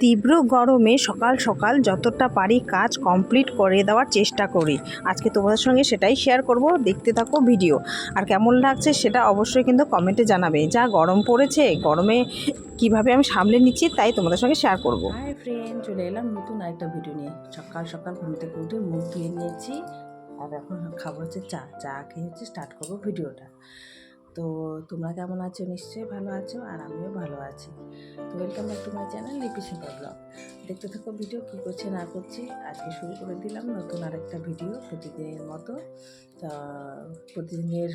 তীব্র গরমে সকাল সকাল যতটা পারি কাজ কমপ্লিট করে দেওয়ার চেষ্টা করি। আজকে তোমাদের সঙ্গে সেটাই শেয়ার করব, দেখতে থাকো ভিডিও আর কেমন লাগছে সেটা অবশ্যই কিন্তু কমেন্টে জানাবে। যা গরম পড়েছে, গরমে কীভাবে আমি সামলে নিচ্ছি তাই তোমাদের সঙ্গে শেয়ার করব। হাই ফ্রেন্ড চলে এলাম নতুন আরেকটা ভিডিও নিয়ে। সকাল সকাল ঘুম থেকে মুখ ধুয়ে নিয়েছি। আর এখন খাব হচ্ছে চা। চা খেয়ে হচ্ছে স্টার্ট করব ভিডিওটা তো তোমরা কেমন আছো? নিশ্চয়ই ভালো আছো আর আমিও ভালো আছি। তো welcome back to my channel Lipi simple vlog দেখতে থাকো ভিডিও কী করছে, না করছি। আজকে শুরু করে দিলাম নতুন আরেকটা ভিডিও প্রতিদিনের মতো। তা প্রতিদিনের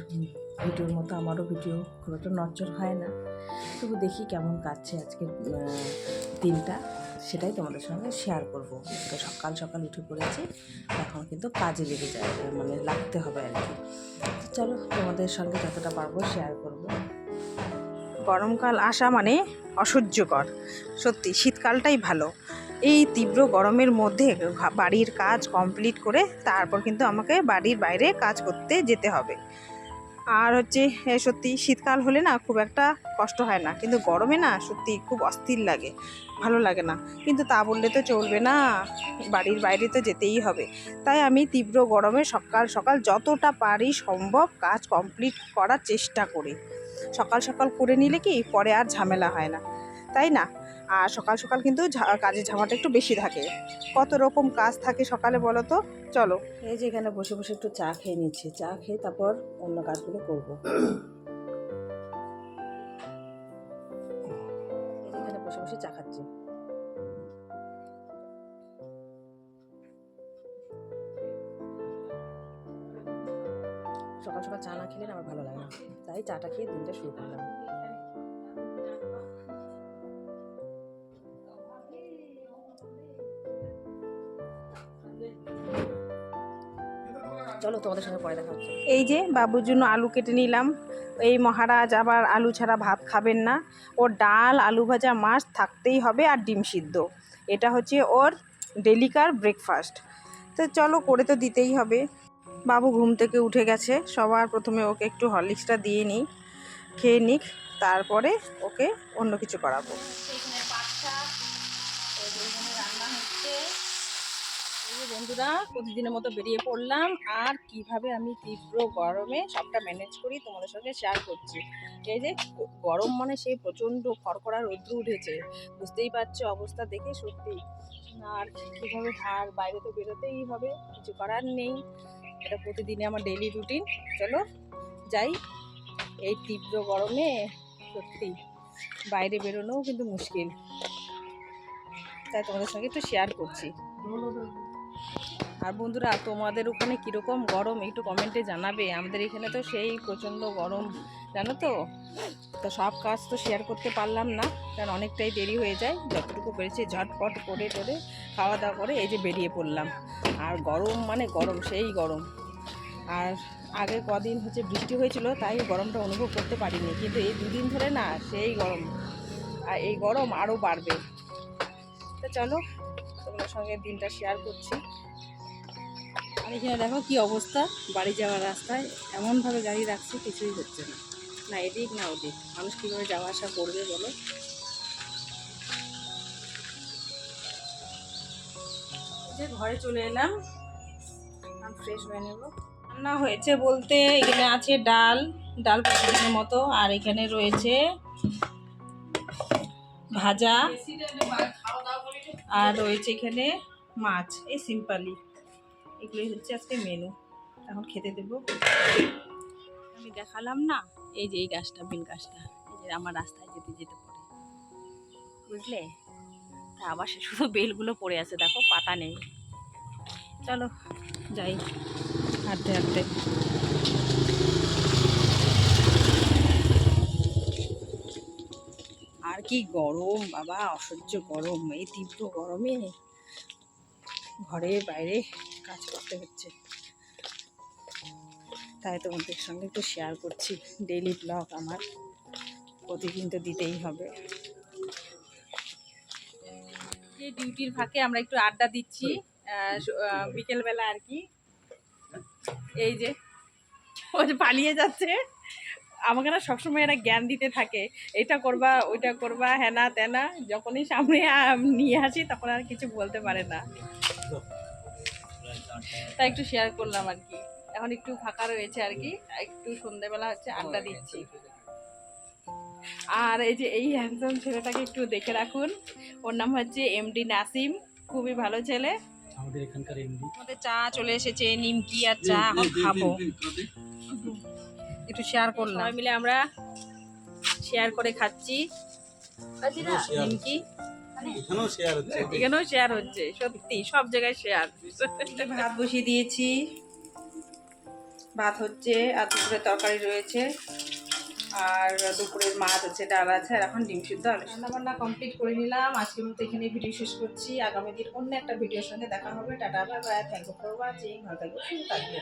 ভিডিওর মতো আমারও ভিডিও খুব একটা নচর হয় না। তবু দেখি কেমন কাটছে আজকে দিনটা। সেটাই তোমাদের সঙ্গে শেয়ার করব। সকাল সকাল উঠে পড়েছি, এখন কিন্তু কাজে লেগে যায় মানে লাগতে হবে আর কি। চলো, তোমাদের সঙ্গে যতটা পারব শেয়ার করব। গরমকাল আসা মানে অসহ্যকর। সত্যি, শীতকালটাই ভালো। এই তীব্র গরমের মধ্যে বাড়ির কাজ কমপ্লিট করে তারপর কিন্তু আমাকে বাড়ির বাইরে কাজ করতে যেতে হবে। আর হচ্ছে সত্যি শীতকাল হলে না খুব একটা কষ্ট হয় না। কিন্তু গরমে না সত্যি খুব অস্থির লাগে, ভালো লাগে না। কিন্তু তা বললে তো চলবে না, বাড়ির বাইরে তো যেতেই হবে। তাই আমি তীব্র গরমে সকাল সকাল যতটা পারি সম্ভব কাজ কমপ্লিট করার চেষ্টা করি। সকাল সকাল করে নিলে কি পরে আর ঝামেলা হয় না। তাই না? আর সকাল সকাল কিন্তু কাজের ঝামাটা একটু বেশি থাকে। কত রকম কাজ থাকে সকালে বলো তো? চলো। এই যে এখানে বসে বসে একটু চা খেয়ে নিচ্ছি। চা খেয়ে তারপর অন্য কাজগুলো করব। এখানে বসে বসে চা খাচ্ছি। সকাল সকাল চা না খেলে আমার ভালো লাগে না। তাই চাটা খেয়ে দিনটা শুরু করলাম। চলো তোমাদের সঙ্গে পরে দেখা হচ্ছে। এই যে বাবুর জন্য আলু কেটে নিলাম। এই মহারাজ আবার আলু ছাড়া ভাত খাবেন না। ওর ডাল, আলু ভাজা, মাছ থাকতেই হবে আর ডিম সিদ্ধ। এটা হচ্ছে ওর ডেলিকার ব্রেকফাস্ট। তো চলো করে তো দিতেই হবে। বাবু ঘুম থেকে উঠে গেছে। সবার প্রথমে ওকে একটু হরলিক্সটা দিয়ে নিই, খেয়ে নিক, তারপরে ওকে অন্য কিছু করাবো। বন্ধুরা, প্রতিদিনের মতো বেরিয়ে পড়লাম। আর কীভাবে আমি তীব্র গরমে সবটা ম্যানেজ করি তোমাদের সঙ্গে শেয়ার করছি। এই যে, গরম মানে সেই প্রচণ্ড খড়খড়া রৌদ্র উঠেছে। বুঝতেই পারছ অবস্থা দেখে সত্যি। আর কীভাবে আর বাইরে তো বেরোতেই হবে, কিছু করার নেই। এটা প্রতিদিনে আমার ডেলি রুটিন চলো, যাই। এই তীব্র গরমে সত্যি বাইরে বেরোনোও কিন্তু মুশকিল। তাই তোমাদের সঙ্গে একটু শেয়ার করছি। আর বন্ধুরা, তোমাদের ওখানে কীরকম গরম একটু কমেন্টে জানাবে। আমাদের এখানে তো সেই প্রচণ্ড গরম, জানো তো? তো সব কাজ তো শেয়ার করতে পারলাম না, কারণ অনেকটাই দেরি হয়ে যায়। যতটুকু পেরেছি, ঝটপট করে টোরে খাওয়া দাওয়া করে এই যে বেরিয়ে পড়লাম। আর গরম মানে গরম, সেই গরম। আর আগে কদিন হচ্ছে বৃষ্টি হয়েছিল, তাই গরমটা অনুভব করতে পারিনি। কিন্তু এই দুদিন ধরে না, সেই গরম। আর এই গরম আরও বাড়বে। তো চলো, তোমাদের সঙ্গে দিনটা শেয়ার করছি। আর এখানে দেখো কি অবস্থা? বাড়ি যাওয়ার রাস্তায় এমনভাবে গাড়ি রাখছে, কিছুই হচ্ছে না। না এদিক, না ওদিক। মানুষ কীভাবে যাওয়া আসা করবে বলো? যে ঘরে চলে এলাম। ফ্রেশ হয়ে নেব। রান্না হয়েছে বলতে এখানে আছে ডাল ডাল প্রতিদিনের মতো। আর এখানে রয়েছে ভাজা। আর রয়েছে এখানে মাছ। এই সিম্পলি এগুলোই হচ্ছে আজকে মেনু এখন খেতে দেবো। আমি দেখালাম না, এই যে এই গাছটা, বিন গাছটা। এই যে আমার রাস্তায় যেতে যেতে পড়ে। বুঝলে? তা আবার সে শুধু বেলগুলো পড়ে আছে, দেখো, পাতা নেই। চলো, যাই। হাঁটতে হাঁটতে। আর কি গরম, বাবা, অসহ্য গরম, এই তীব্র গরমে। ঘরে বাইরে কাজ করতে হচ্ছে। তাই তোমাদের সঙ্গে একটু শেয়ার করছি। ডেইলি ব্লগ আমার। প্রতিদিন তো দিতেই হবে। এই ডিউটির ফাঁকে আমরা একটু আড্ডা দিচ্ছি বিকেলবেলা আর কি। এই যে পালিয়ে যাচ্ছে। আমাকে না সবসময় এরা জ্ঞান দিতে থাকে এটা করবা ওইটা করবা হ্যানা ত্যানা যখনই সামনে নিয়ে আসি তখন আর কিছু বলতে পারে না। তাই একটু শেয়ার করলাম আর কি। এখন একটু ফাঁকা রয়েছে আর কি একটু সন্ধ্যেবেলা হচ্ছে আড্ডা দিচ্ছি। আর এই যে এই হ্যান্ডসাম ছেলেটাকে একটু দেখে রাখুন ওর নাম হচ্ছে এমডি নাসিম খুবই ভালো ছেলে। আমাদের এখানকার এমডি আমাদের চা চলে এসেছে নিমকি আর চা এখন খাব। একটু শেয়ার করলাম। সবাই মিলে আমরা শেয়ার করে খাচ্ছি। নিমকি এখানেও শেয়ার হচ্ছে। এখানেও শেয়ার হচ্ছে সত্যি সব জায়গায় শেয়ার ভাত বসিয়ে দিয়েছি। ভাত হচ্ছে আর দুপুরে তরকারি রয়েছে। আর দুপুরের মাছ আছে ডাল আছে আর এখন ডিম সিদ্ধ আলু। রান্না বান্না কমপ্লিট করে নিলাম। আজকের মতো এখানে ভিডিও শেষ করছি। আগামী দিন অন্য একটা ভিডিওর সঙ্গে দেখা হবে। Tata bye bye thank you for watching ভালো থাকবে সুস্থ থাকবে